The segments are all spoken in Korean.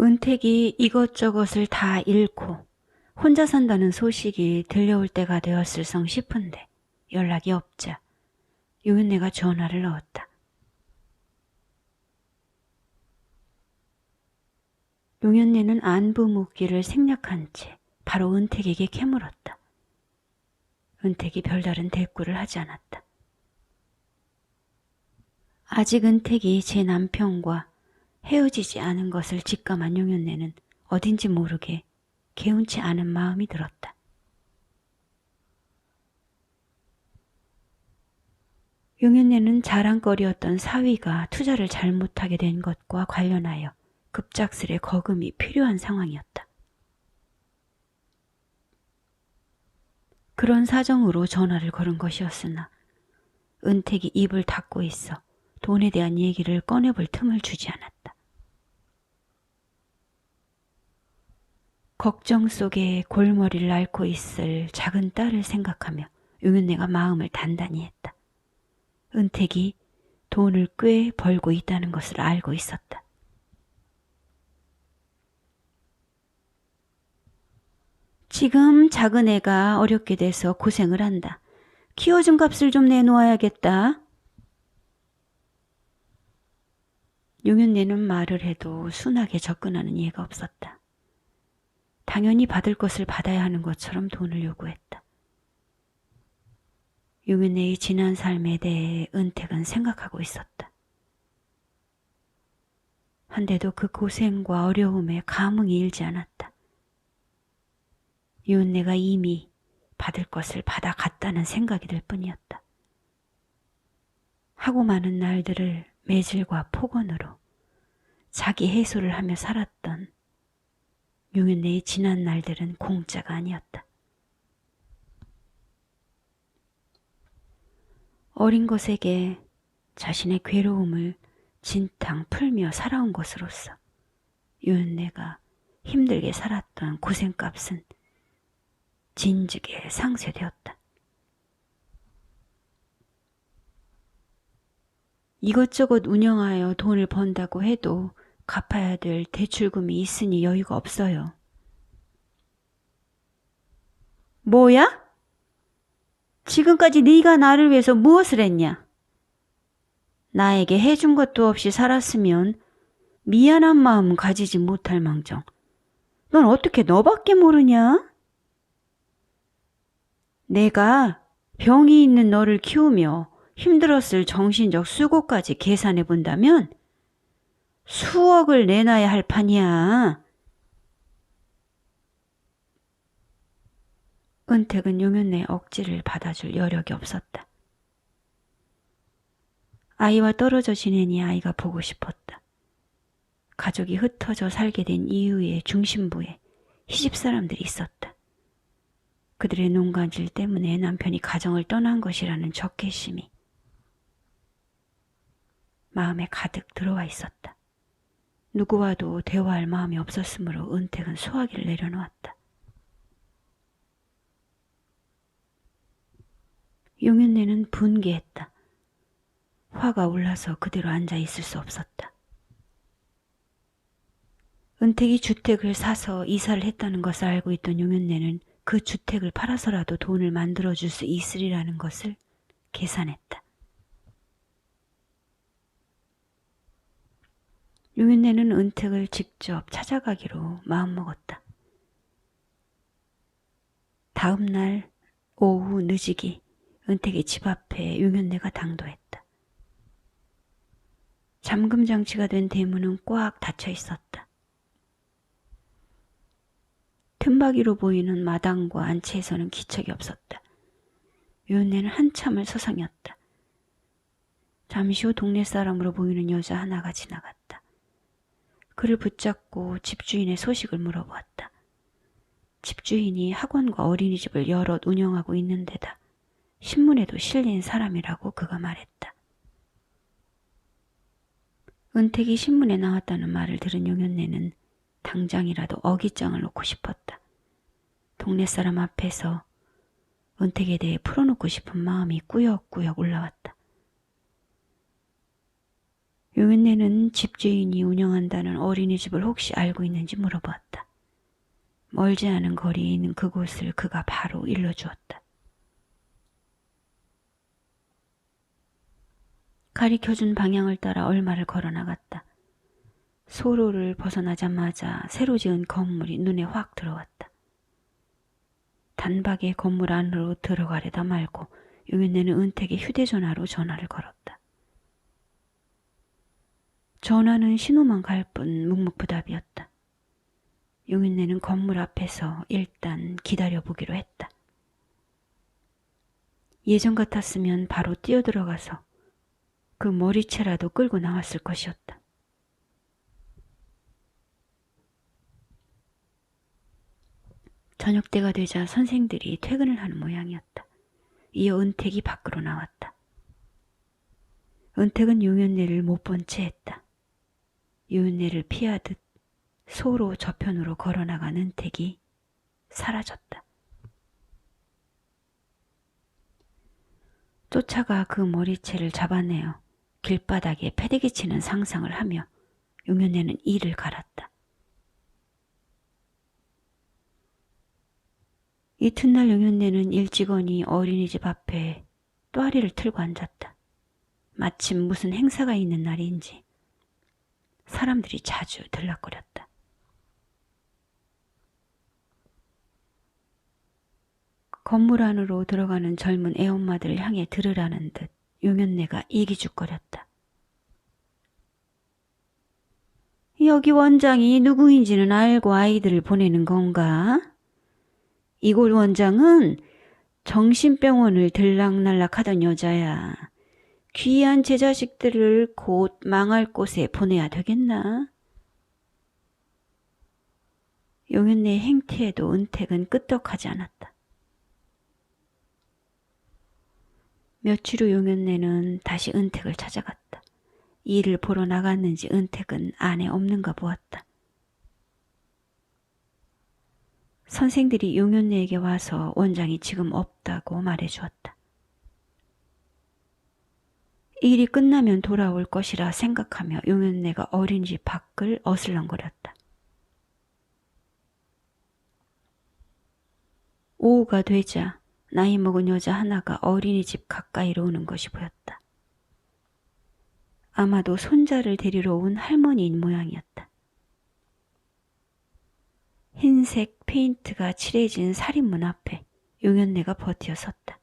은택이 이것저것을 다 잃고 혼자 산다는 소식이 들려올 때가 되었을 성 싶은데 연락이 없자 유은혜가 전화를 넣었다. 용현네는 안부 묻기를 생략한 채 바로 은택에게 캐물었다. 은택이 별다른 대꾸를 하지 않았다. 아직 은택이 제 남편과 헤어지지 않은 것을 직감한 용현네는 어딘지 모르게 개운치 않은 마음이 들었다. 용현네는 자랑거리였던 사위가 투자를 잘못하게 된 것과 관련하여 급작스레 거금이 필요한 상황이었다. 그런 사정으로 전화를 걸은 것이었으나 은택이 입을 닫고 있어 돈에 대한 얘기를 꺼내볼 틈을 주지 않았다. 걱정 속에 골머리를 앓고 있을 작은 딸을 생각하며 용윤내가 마음을 단단히 했다. 은택이 돈을 꽤 벌고 있다는 것을 알고 있었다. 지금 작은 애가 어렵게 돼서 고생을 한다. 키워준 값을 좀 내놓아야겠다. 용윤내는 말을 해도 순하게 접근하는 이해가 없었다. 당연히 받을 것을 받아야 하는 것처럼 돈을 요구했다. 용윤내의 지난 삶에 대해 은택은 생각하고 있었다. 한데도 그 고생과 어려움에 감흥이 일지 않았다. 윤내가 이미 받을 것을 받아갔다는 생각이 들 뿐이었다. 하고 많은 날들을 매질과 폭언으로 자기 해소를 하며 살았던 용윤내의 지난 날들은 공짜가 아니었다. 어린 것에게 자신의 괴로움을 진탕 풀며 살아온 것으로서 윤내가 힘들게 살았던 고생값은 진즉에 상쇄되었다. 이것저것 운영하여 돈을 번다고 해도 갚아야 될 대출금이 있으니 여유가 없어요. 뭐야? 지금까지 네가 나를 위해서 무엇을 했냐? 나에게 해준 것도 없이 살았으면 미안한 마음 가지지 못할 망정. 넌 어떻게 너밖에 모르냐? 내가 병이 있는 너를 키우며 힘들었을 정신적 수고까지 계산해 본다면 수억을 내놔야 할 판이야. 은택은 용연의 억지를 받아줄 여력이 없었다. 아이와 떨어져 지내니 아이가 보고 싶었다. 가족이 흩어져 살게 된 이유의 중심부에 시집 사람들이 있었다. 그들의 농간질 때문에 남편이 가정을 떠난 것이라는 적개심이 마음에 가득 들어와 있었다. 누구와도 대화할 마음이 없었으므로 은택은 소화기를 내려놓았다. 용윤네는 분개했다. 화가 올라서 그대로 앉아 있을 수 없었다. 은택이 주택을 사서 이사를 했다는 것을 알고 있던 용윤네는 그 주택을 팔아서라도 돈을 만들어 줄 수 있으리라는 것을 계산했다. 유민네는 은택을 직접 찾아가기로 마음먹었다. 다음 날 오후 늦이기 은택의 집 앞에 유면내가 당도했다. 잠금 장치가 된 대문은 꽉 닫혀 있었다. 틈바기로 보이는 마당과 안채에서는 기척이 없었다. 윤내는 한참을 서성였다. 잠시 후 동네 사람으로 보이는 여자 하나가 지나갔다. 그를 붙잡고 집주인의 소식을 물어보았다. 집주인이 학원과 어린이집을 여럿 운영하고 있는 데다 신문에도 실린 사람이라고 그가 말했다. 은택이 신문에 나왔다는 말을 들은 용현내는 당장이라도 어깃장을 놓고 싶었다. 동네 사람 앞에서 은택에 대해 풀어놓고 싶은 마음이 꾸역꾸역 올라왔다. 용윤네는 집주인이 운영한다는 어린이집을 혹시 알고 있는지 물어보았다. 멀지 않은 거리에 있는 그곳을 그가 바로 일러주었다. 가리켜준 방향을 따라 얼마를 걸어 나갔다. 소로를 벗어나자마자 새로 지은 건물이 눈에 확 들어왔다. 단박에 건물 안으로 들어가려다 말고 용윤네는 은택의 휴대전화로 전화를 걸었다. 전화는 신호만 갈 뿐 묵묵부답이었다. 용윤네는 건물 앞에서 일단 기다려보기로 했다. 예전 같았으면 바로 뛰어들어가서 그 머리채라도 끌고 나왔을 것이었다. 저녁 때가 되자 선생들이 퇴근을 하는 모양이었다. 이어 은택이 밖으로 나왔다. 은택은 용연네를 못 본 채 했다. 용연네를 피하듯 소로 저편으로 걸어나간 은택이 사라졌다. 쫓아가 그 머리채를 잡아내어 길바닥에 패대기 치는 상상을 하며 용연네는 이를 갈았다. 이튿날 용연네는 일찍언이 어린이집 앞에 또아리를 틀고 앉았다. 마침 무슨 행사가 있는 날인지 사람들이 자주 들락거렸다. 건물 안으로 들어가는 젊은 애엄마들을 향해 들으라는 듯 용연네가 이기죽거렸다. 여기 원장이 누구인지는 알고 아이들을 보내는 건가? 이골 원장은 정신병원을 들락날락 하던 여자야. 귀한 제 자식들을 곧 망할 곳에 보내야 되겠나? 용윤네의 행태에도 은택은 끄떡하지 않았다. 며칠 후 용윤네는 다시 은택을 찾아갔다. 일을 보러 나갔는지 은택은 안에 없는가 보았다. 선생들이 용윤네에게 와서 원장이 지금 없다고 말해주었다. 일이 끝나면 돌아올 것이라 생각하며 용윤네가 어린이집 밖을 어슬렁거렸다. 오후가 되자 나이 먹은 여자 하나가 어린이집 가까이로 오는 것이 보였다. 아마도 손자를 데리러 온 할머니인 모양이었다. 흰색 페인트가 칠해진 살인문 앞에 용연네가 버티어 섰다.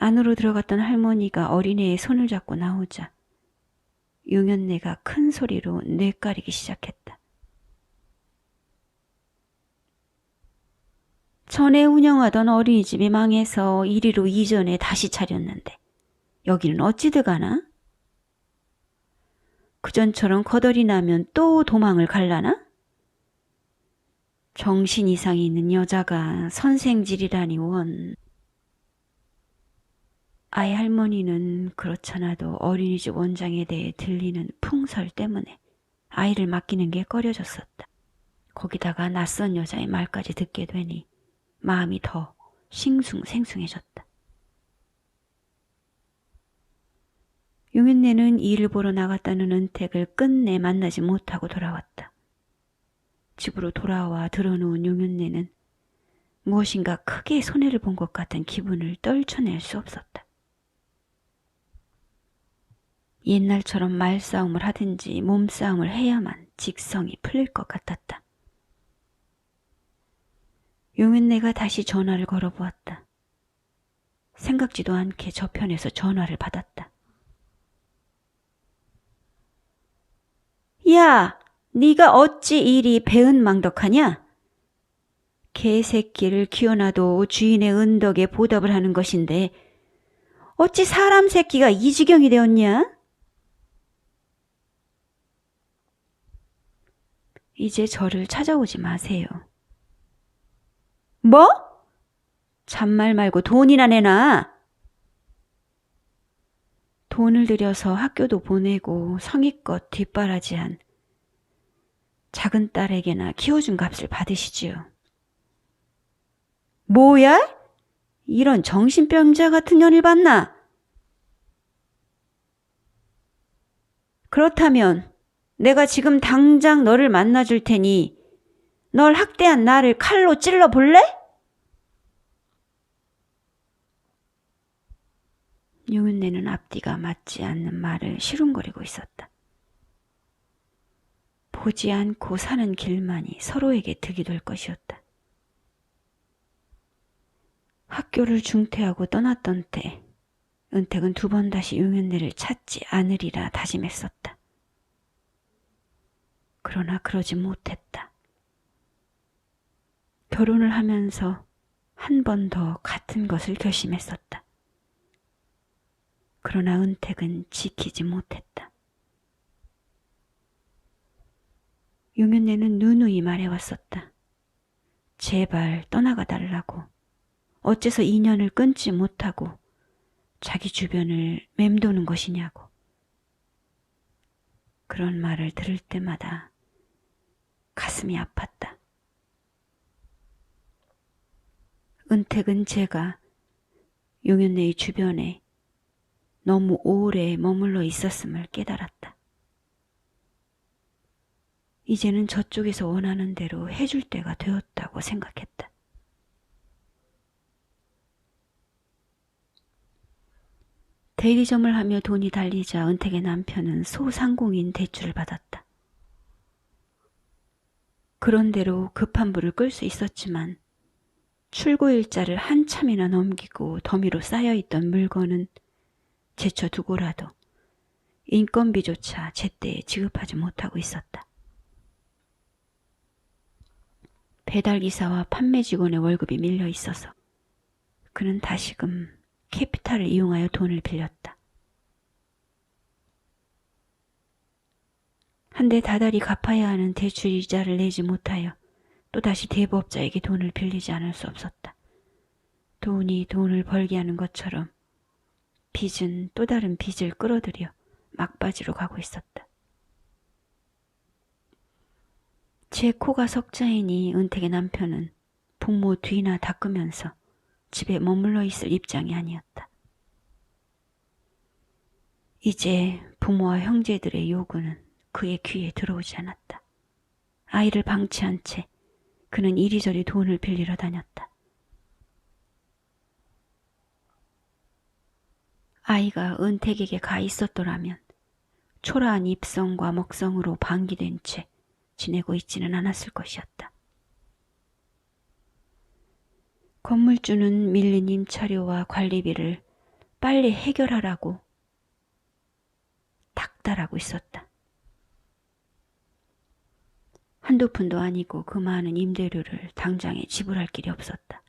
안으로 들어갔던 할머니가 어린애의 손을 잡고 나오자 용연네가 큰 소리로 뇌까리기 시작했다. 전에 운영하던 어린이집이 망해서 이리로 이전에 다시 차렸는데 여기는 어찌 들어가나? 그전처럼 거덜이 나면 또 도망을 갈라나? 정신 이상이 있는 여자가 선생질이라니 원. 아이 할머니는 그렇잖아도 어린이집 원장에 대해 들리는 풍설 때문에 아이를 맡기는 게 꺼려졌었다. 거기다가 낯선 여자의 말까지 듣게 되니 마음이 더 싱숭생숭해졌다. 용윤네는 일을 보러 나갔다는 은택을 끝내 만나지 못하고 돌아왔다. 집으로 돌아와 들어놓은 용윤네는 무엇인가 크게 손해를 본 것 같은 기분을 떨쳐낼 수 없었다. 옛날처럼 말싸움을 하든지 몸싸움을 해야만 직성이 풀릴 것 같았다. 용윤네가 다시 전화를 걸어보았다. 생각지도 않게 저편에서 전화를 받았다. 야, 네가 어찌 이리 배은망덕하냐? 개새끼를 키워놔도 주인의 은덕에 보답을 하는 것인데 어찌 사람 새끼가 이 지경이 되었냐? 이제 저를 찾아오지 마세요. 뭐? 잔말 말고 돈이나 내놔. 돈을 들여서 학교도 보내고 성의껏 뒷바라지한 작은 딸에게나 키워준 값을 받으시지요. 뭐야? 이런 정신병자 같은 년을 봤나? 그렇다면 내가 지금 당장 너를 만나줄 테니 널 학대한 나를 칼로 찔러 볼래? 용은내는 앞뒤가 맞지 않는 말을 시rum거리고 있었다. 보지 않고 사는 길만이 서로에게 득이 될 것이었다. 학교를 중퇴하고 떠났던 때 은택은 두 번 다시 용현내를 찾지 않으리라 다짐했었다. 그러나 그러지 못했다. 결혼을 하면서 한 번 더 같은 것을 결심했었다. 그러나 은택은 지키지 못했다. 용현내는 누누이 말해왔었다. 제발 떠나가 달라고. 어째서 인연을 끊지 못하고 자기 주변을 맴도는 것이냐고. 그런 말을 들을 때마다 가슴이 아팠다. 은택은 제가 용현내의 주변에 너무 오래 머물러 있었음을 깨달았다. 이제는 저쪽에서 원하는 대로 해줄 때가 되었다고 생각했다. 대리점을 하며 돈이 달리자 은택의 남편은 소상공인 대출을 받았다. 그런대로 급한 불을 끌 수 있었지만 출고 일자를 한참이나 넘기고 더미로 쌓여있던 물건은 제쳐두고라도 인건비조차 제때에 지급하지 못하고 있었다. 배달기사와 판매 직원의 월급이 밀려 있어서 그는 다시금 캐피탈을 이용하여 돈을 빌렸다. 한데 다달이 갚아야 하는 대출 이자를 내지 못하여 또다시 대법자에게 돈을 빌리지 않을 수 없었다. 돈이 돈을 벌게 하는 것처럼 빚은 또 다른 빚을 끌어들여 막바지로 가고 있었다. 제 코가 석자이니 은택의 남편은 부모 뒤나 닦으면서 집에 머물러 있을 입장이 아니었다. 이제 부모와 형제들의 요구는 그의 귀에 들어오지 않았다. 아이를 방치한 채 그는 이리저리 돈을 빌리러 다녔다. 아이가 은택에게 가 있었더라면 초라한 입성과 먹성으로 방기된 채 지내고 있지는 않았을 것이었다. 건물주는 밀린 임차료와 관리비를 빨리 해결하라고 닥달하고 있었다. 한두 푼도 아니고 그 많은 임대료를 당장에 지불할 길이 없었다.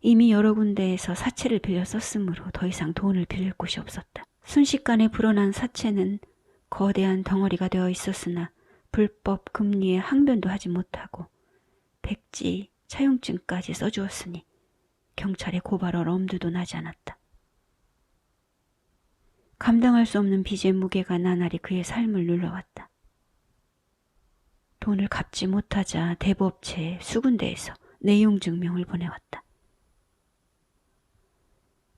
이미 여러 군데에서 사채를 빌려 썼으므로 더 이상 돈을 빌릴 곳이 없었다. 순식간에 불어난 사채는 거대한 덩어리가 되어 있었으나 불법 금리에 항변도 하지 못하고 백지, 차용증까지 써주었으니 경찰에 고발할 엄두도 나지 않았다. 감당할 수 없는 빚의 무게가 나날이 그의 삶을 눌러왔다. 돈을 갚지 못하자 대법체 수군대에서 내용 증명을 보내왔다.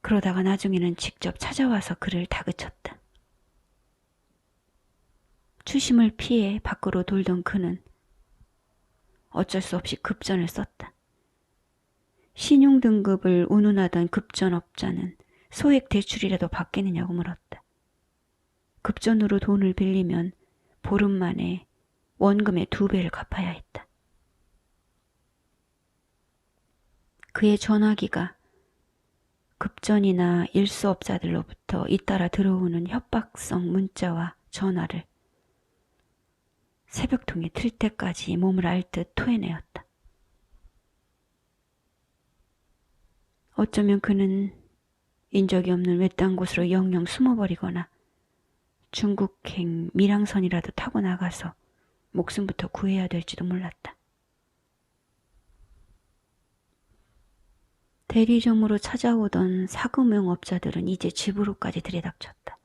그러다가 나중에는 직접 찾아와서 그를 다그쳤다. 추심을 피해 밖으로 돌던 그는 어쩔 수 없이 급전을 썼다. 신용 등급을 운운하던 급전업자는 소액 대출이라도 받겠느냐고 물었다. 급전으로 돈을 빌리면 보름 만에 원금의 두 배를 갚아야 했다. 그의 전화기가 급전이나 일수업자들로부터 잇따라 들어오는 협박성 문자와 전화를 새벽통에 틀 때까지 몸을 앓듯 토해내었다. 어쩌면 그는 인적이 없는 외딴 곳으로 영영 숨어버리거나 중국행 밀항선이라도 타고 나가서 목숨부터 구해야 될지도 몰랐다. 대리점으로 찾아오던 사금융업자들은 이제 집으로까지 들이닥쳤다.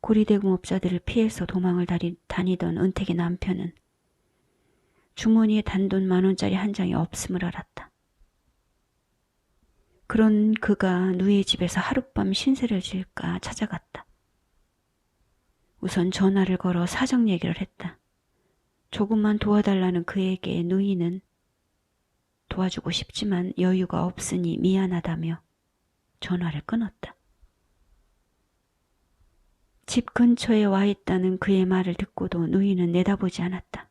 고리대공업자들을 피해서 도망을 다니던 은택의 남편은 주머니에 단돈 만 원짜리 한 장이 없음을 알았다. 그런 그가 누이의 집에서 하룻밤 신세를 질까 찾아갔다. 우선 전화를 걸어 사정 얘기를 했다. 조금만 도와달라는 그에게 누이는 도와주고 싶지만 여유가 없으니 미안하다며 전화를 끊었다. 집 근처에 와 있다는 그의 말을 듣고도 누이는 내다보지 않았다.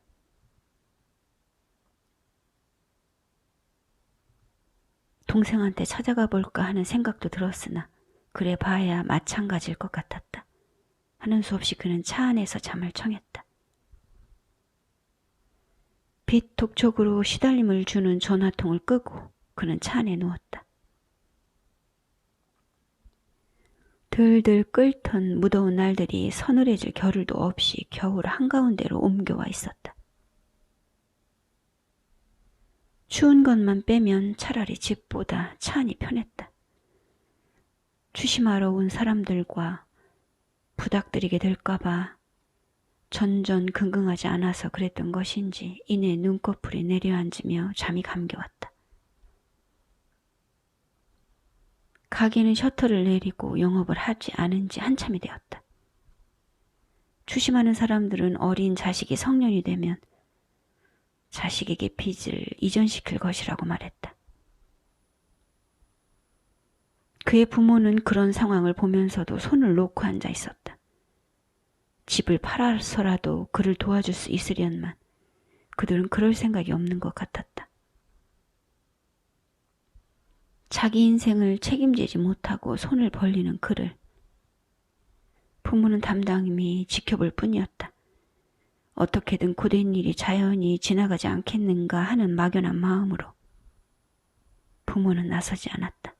동생한테 찾아가 볼까 하는 생각도 들었으나 그래 봐야 마찬가지일 것 같았다. 하는 수 없이 그는 차 안에서 잠을 청했다. 빛 독촉으로 시달림을 주는 전화통을 끄고 그는 차 안에 누웠다. 들들 끓던 무더운 날들이 서늘해질 겨를도 없이 겨울 한가운데로 옮겨와 있었다. 추운 것만 빼면 차라리 집보다 차 안이 편했다. 추심하러 온 사람들과 부닥들이게 될까봐 전전긍긍하지 않아서 그랬던 것인지 이내 눈꺼풀이 내려앉으며 잠이 감겨왔다. 가게는 셔터를 내리고 영업을 하지 않은 지 한참이 되었다. 추심하는 사람들은 어린 자식이 성년이 되면 자식에게 빚을 이전시킬 것이라고 말했다. 그의 부모는 그런 상황을 보면서도 손을 놓고 앉아 있었다. 집을 팔아서라도 그를 도와줄 수 있으련만 그들은 그럴 생각이 없는 것 같았다. 자기 인생을 책임지지 못하고 손을 벌리는 그를 부모는 담당히 지켜볼 뿐이었다. 어떻게든 고된 일이 자연히 지나가지 않겠는가 하는 막연한 마음으로 부모는 나서지 않았다.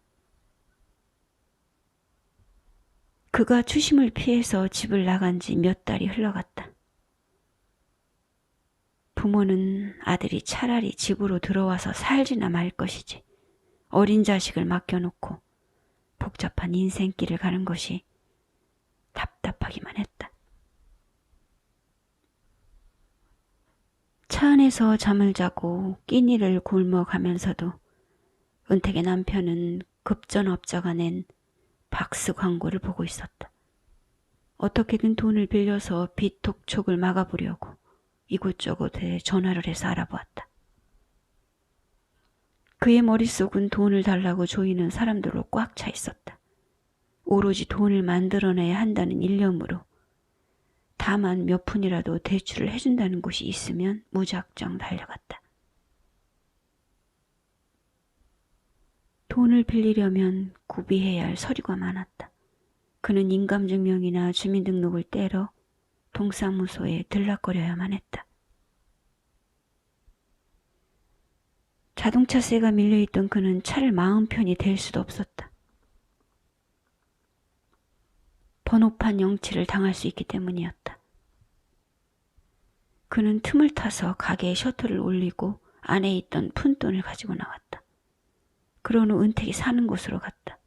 그가 추심을 피해서 집을 나간 지 몇 달이 흘러갔다. 부모는 아들이 차라리 집으로 들어와서 살지나 말 것이지 어린 자식을 맡겨놓고 복잡한 인생길을 가는 것이 답답하기만 했다. 차 안에서 잠을 자고 끼니를 굶어가면서도 은택의 남편은 급전업자가 낸 박스 광고를 보고 있었다. 어떻게든 돈을 빌려서 빚 독촉을 막아보려고 이곳저곳에 전화를 해서 알아보았다. 그의 머릿속은 돈을 달라고 조이는 사람들로 꽉 차 있었다. 오로지 돈을 만들어내야 한다는 일념으로 다만 몇 푼이라도 대출을 해준다는 곳이 있으면 무작정 달려갔다. 돈을 빌리려면 구비해야 할 서류가 많았다. 그는 인감증명이나 주민등록을 떼러 동사무소에 들락거려야만 했다. 자동차세가 밀려있던 그는 차를 마음 편히 댈 수도 없었다. 번호판 영치를 당할 수 있기 때문이었다. 그는 틈을 타서 가게에 셔터를 올리고 안에 있던 푼돈을 가지고 나왔다. 후 은택이 사는 곳으로 갔다.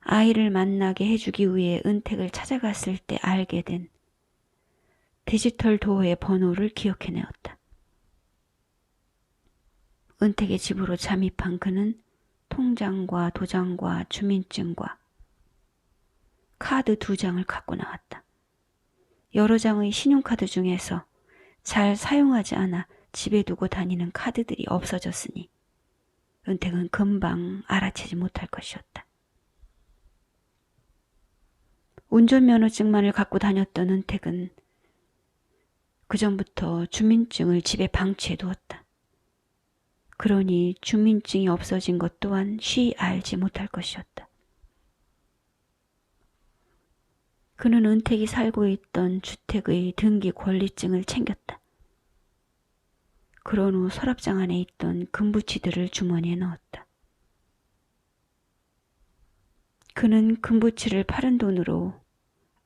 아이를 만나게 해주기 위해 은택을 찾아갔을 때 알게 된 디지털 도어의 번호를 기억해내었다. 은택의 집으로 잠입한 그는 통장과 도장과 주민증과 카드 두 장을 갖고 나왔다. 여러 장의 신용카드 중에서 잘 사용하지 않아 집에 두고 다니는 카드들이 없어졌으니 은택은 금방 알아채지 못할 것이었다. 운전면허증만을 갖고 다녔던 은택은 그전부터 주민증을 집에 방치해 두었다. 그러니 주민증이 없어진 것 또한 쉬 알지 못할 것이었다. 그는 은택이 살고 있던 주택의 등기 권리증을 챙겼다. 그런 후 서랍장 안에 있던 금부치들을 주머니에 넣었다. 그는 금부치를 파른 돈으로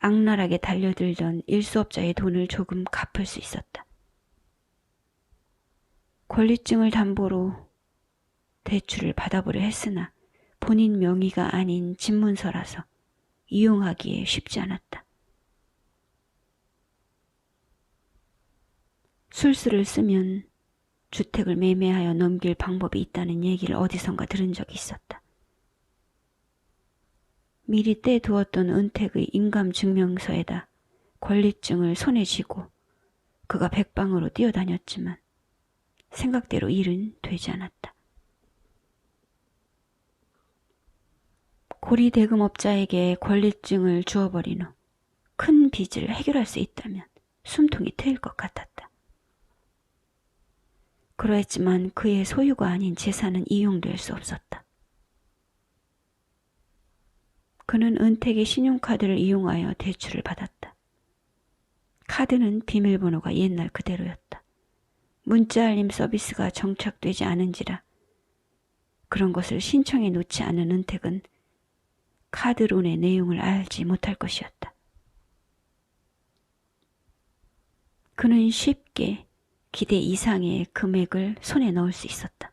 악랄하게 달려들던 일수업자의 돈을 조금 갚을 수 있었다. 권리증을 담보로 대출을 받아보려 했으나 본인 명의가 아닌 집문서라서 이용하기에 쉽지 않았다. 술수를 쓰면 주택을 매매하여 넘길 방법이 있다는 얘기를 어디선가 들은 적이 있었다. 미리 떼두었던 은택의 인감증명서에다 권리증을 손에 쥐고 그가 백방으로 뛰어다녔지만 생각대로 일은 되지 않았다. 고리 대금업자에게 권리증을 주어버린 후 큰 빚을 해결할 수 있다면 숨통이 트일 것 같았다. 그러했지만 그의 소유가 아닌 재산은 이용될 수 없었다. 그는 은택의 신용카드를 이용하여 대출을 받았다. 카드는 비밀번호가 옛날 그대로였다. 문자 알림 서비스가 정착되지 않은지라 그런 것을 신청해 놓지 않은 은택은 카드론의 내용을 알지 못할 것이었다. 그는 쉽게 기대 이상의 금액을 손에 넣을 수 있었다.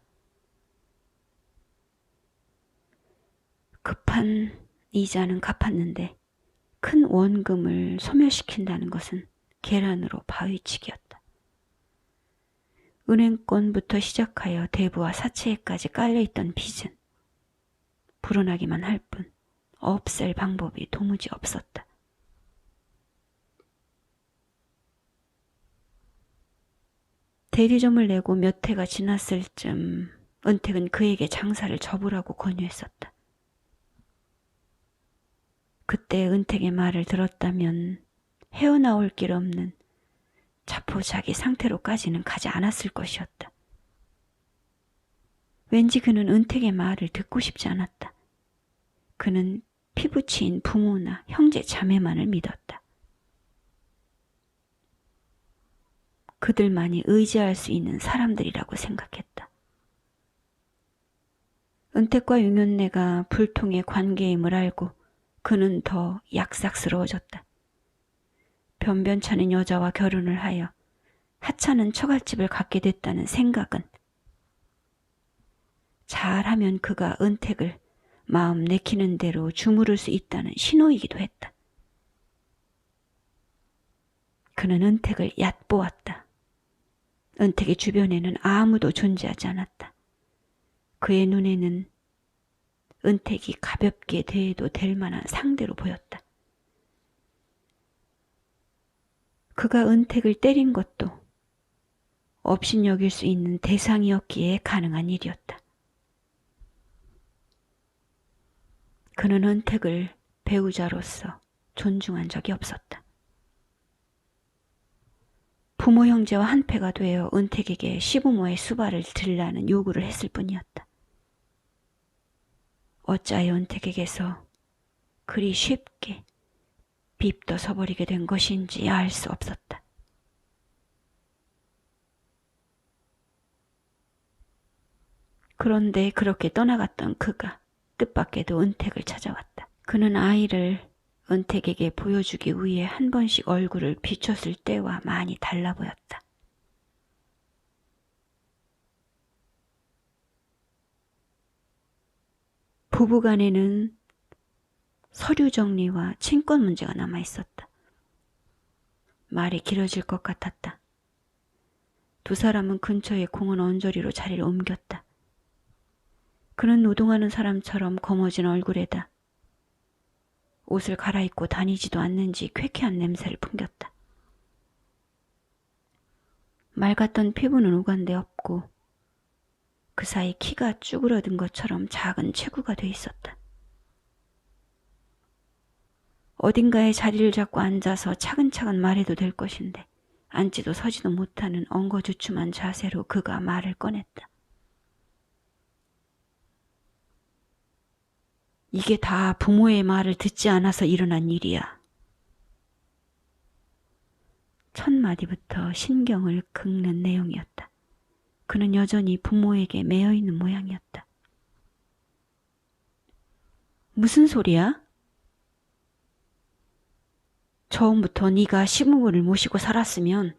급한 이자는 갚았는데 큰 원금을 소멸시킨다는 것은 계란으로 바위치기였다. 은행권부터 시작하여 대부와 사채에까지 깔려있던 빚은 불어나기만 할 뿐 없앨 방법이 도무지 없었다. 대리점을 내고 몇 해가 지났을 쯤 은택은 그에게 장사를 접으라고 권유했었다. 그때 은택의 말을 들었다면 헤어나올 길 없는 자포자기 상태로까지는 가지 않았을 것이었다. 왠지 그는 은택의 말을 듣고 싶지 않았다. 그는 피부치인 부모나 형제 자매만을 믿었다. 그들만이 의지할 수 있는 사람들이라고 생각했다. 은택과 윤현내가 불통의 관계임을 알고 그는 더 약삭스러워졌다. 변변찮은 여자와 결혼을 하여 하찮은 처갓집을 갖게 됐다는 생각은 잘하면 그가 은택을 마음 내키는 대로 주무를 수 있다는 신호이기도 했다. 그는 은택을 얕보았다. 은택의 주변에는 아무도 존재하지 않았다. 그의 눈에는 은택이 가볍게 대해도 될 만한 상대로 보였다. 그가 은택을 때린 것도 업신여길 수 있는 대상이었기에 가능한 일이었다. 그는 은택을 배우자로서 존중한 적이 없었다. 부모 형제와 한패가 되어 은택에게 시부모의 수발을 들라는 요구를 했을 뿐이었다. 어찌하여 은택에게서 그리 쉽게 빕떠서버리게 된 것인지 알 수 없었다. 그런데 그렇게 떠나갔던 그가 뜻밖에도 은택을 찾아왔다. 그는 아이를 은택에게 보여주기 위해 한 번씩 얼굴을 비췄을 때와 많이 달라 보였다. 부부간에는 서류 정리와 친권 문제가 남아 있었다. 말이 길어질 것 같았다. 두 사람은 근처의 공원 언저리로 자리를 옮겼다. 그는 노동하는 사람처럼 검어진 얼굴에다 옷을 갈아입고 다니지도 않는지 쾌쾌한 냄새를 풍겼다. 맑았던 피부는 오간데 없고 그 사이 키가 쭈그러든 것처럼 작은 체구가 돼 있었다. 어딘가에 자리를 잡고 앉아서 차근차근 말해도 될 것인데 앉지도 서지도 못하는 엉거주춤한 자세로 그가 말을 꺼냈다. 이게 다 부모의 말을 듣지 않아서 일어난 일이야. 첫 마디부터 신경을 긁는 내용이었다. 그는 여전히 부모에게 매여 있는 모양이었다. 무슨 소리야? 처음부터 네가 시부모를 모시고 살았으면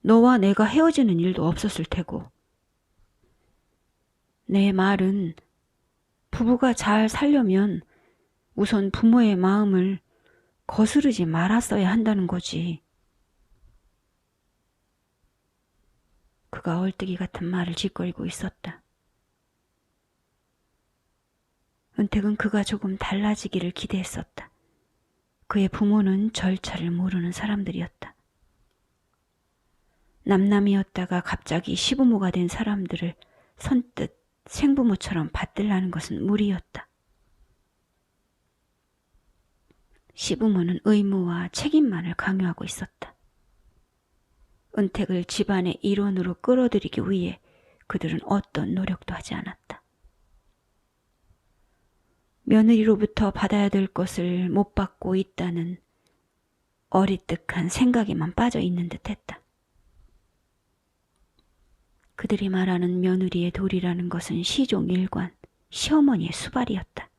너와 내가 헤어지는 일도 없었을 테고. 내 말은 부부가 잘 살려면 우선 부모의 마음을 거스르지 말았어야 한다는 거지. 그가 얼뜨기 같은 말을 짓거리고 있었다. 은택은 그가 조금 달라지기를 기대했었다. 그의 부모는 절차를 모르는 사람들이었다. 남남이었다가 갑자기 시부모가 된 사람들을 선뜻 생부모처럼 받들라는 것은 무리였다. 시부모는 의무와 책임만을 강요하고 있었다. 은택을 집안의 일원으로 끌어들이기 위해 그들은 어떤 노력도 하지 않았다. 며느리로부터 받아야 될 것을 못 받고 있다는 어리뜩한 생각에만 빠져 있는 듯 했다. 그들이 말하는 며느리의 도리라는 것은 시종 일관, 시어머니의 수발이었다.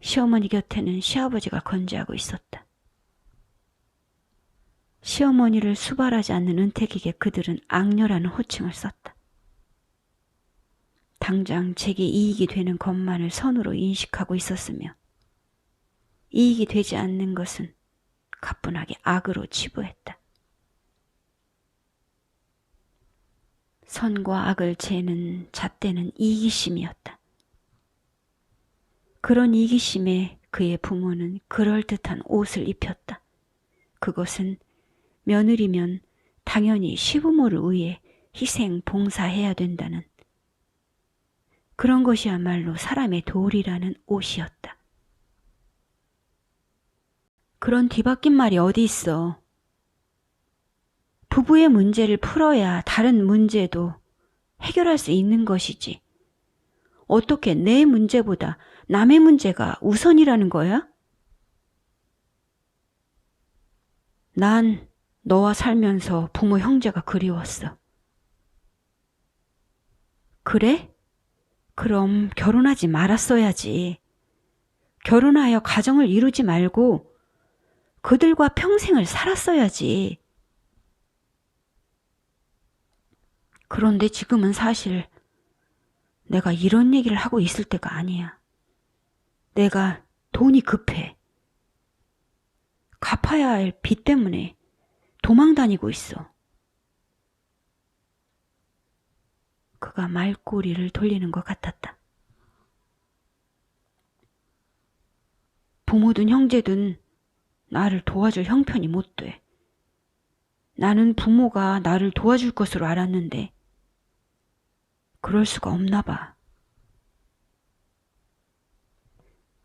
시어머니 곁에는 시아버지가 건재하고 있었다. 시어머니를 수발하지 않는 은택에게 그들은 악녀라는 호칭을 썼다. 당장 제게 이익이 되는 것만을 선으로 인식하고 있었으며 이익이 되지 않는 것은 가뿐하게 악으로 치부했다. 선과 악을 재는 잣대는 이기심이었다. 그런 이기심에 그의 부모는 그럴듯한 옷을 입혔다. 그것은 며느리면 당연히 시부모를 위해 희생 봉사해야 된다는 그런 것이야말로 사람의 도리라는 옷이었다. 그런 뒤바뀐 말이 어디 있어. 부부의 문제를 풀어야 다른 문제도 해결할 수 있는 것이지. 어떻게 내 문제보다 남의 문제가 우선이라는 거야? 난 너와 살면서 부모 형제가 그리웠어. 그래? 그럼 결혼하지 말았어야지. 결혼하여 가정을 이루지 말고 그들과 평생을 살았어야지. 그런데 지금은 사실 내가 이런 얘기를 하고 있을 때가 아니야. 내가 돈이 급해. 갚아야 할 빚 때문에 도망 다니고 있어. 그가 말꼬리를 돌리는 것 같았다. 부모든 형제든 나를 도와줄 형편이 못 돼. 나는 부모가 나를 도와줄 것으로 알았는데, 그럴 수가 없나 봐.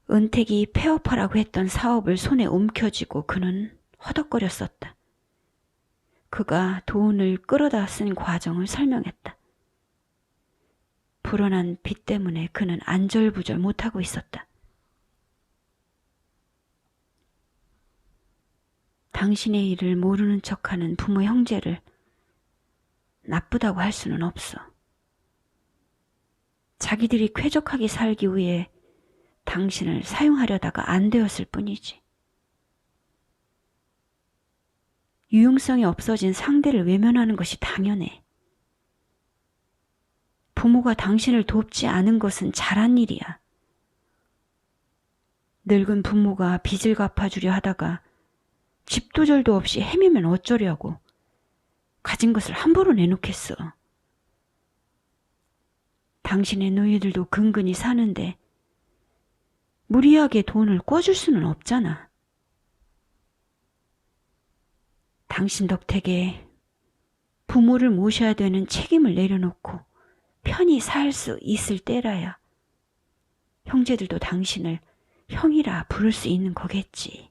은택이 폐업하라고 했던 사업을 손에 움켜쥐고 그는 허덕거렸었다. 그가 돈을 끌어다 쓴 과정을 설명했다. 불어난 빚 때문에 그는 안절부절 못하고 있었다. 당신의 일을 모르는 척하는 부모 형제를 나쁘다고 할 수는 없어. 자기들이 쾌적하게 살기 위해 당신을 사용하려다가 안 되었을 뿐이지. 유용성이 없어진 상대를 외면하는 것이 당연해. 부모가 당신을 돕지 않은 것은 잘한 일이야. 늙은 부모가 빚을 갚아주려 하다가 집도절도 없이 헤매면 어쩌려고 가진 것을 함부로 내놓겠어. 당신의 노예들도 근근히 사는데 무리하게 돈을 꿔줄 수는 없잖아. 당신 덕택에 부모를 모셔야 되는 책임을 내려놓고 편히 살 수 있을 때라야 형제들도 당신을 형이라 부를 수 있는 거겠지.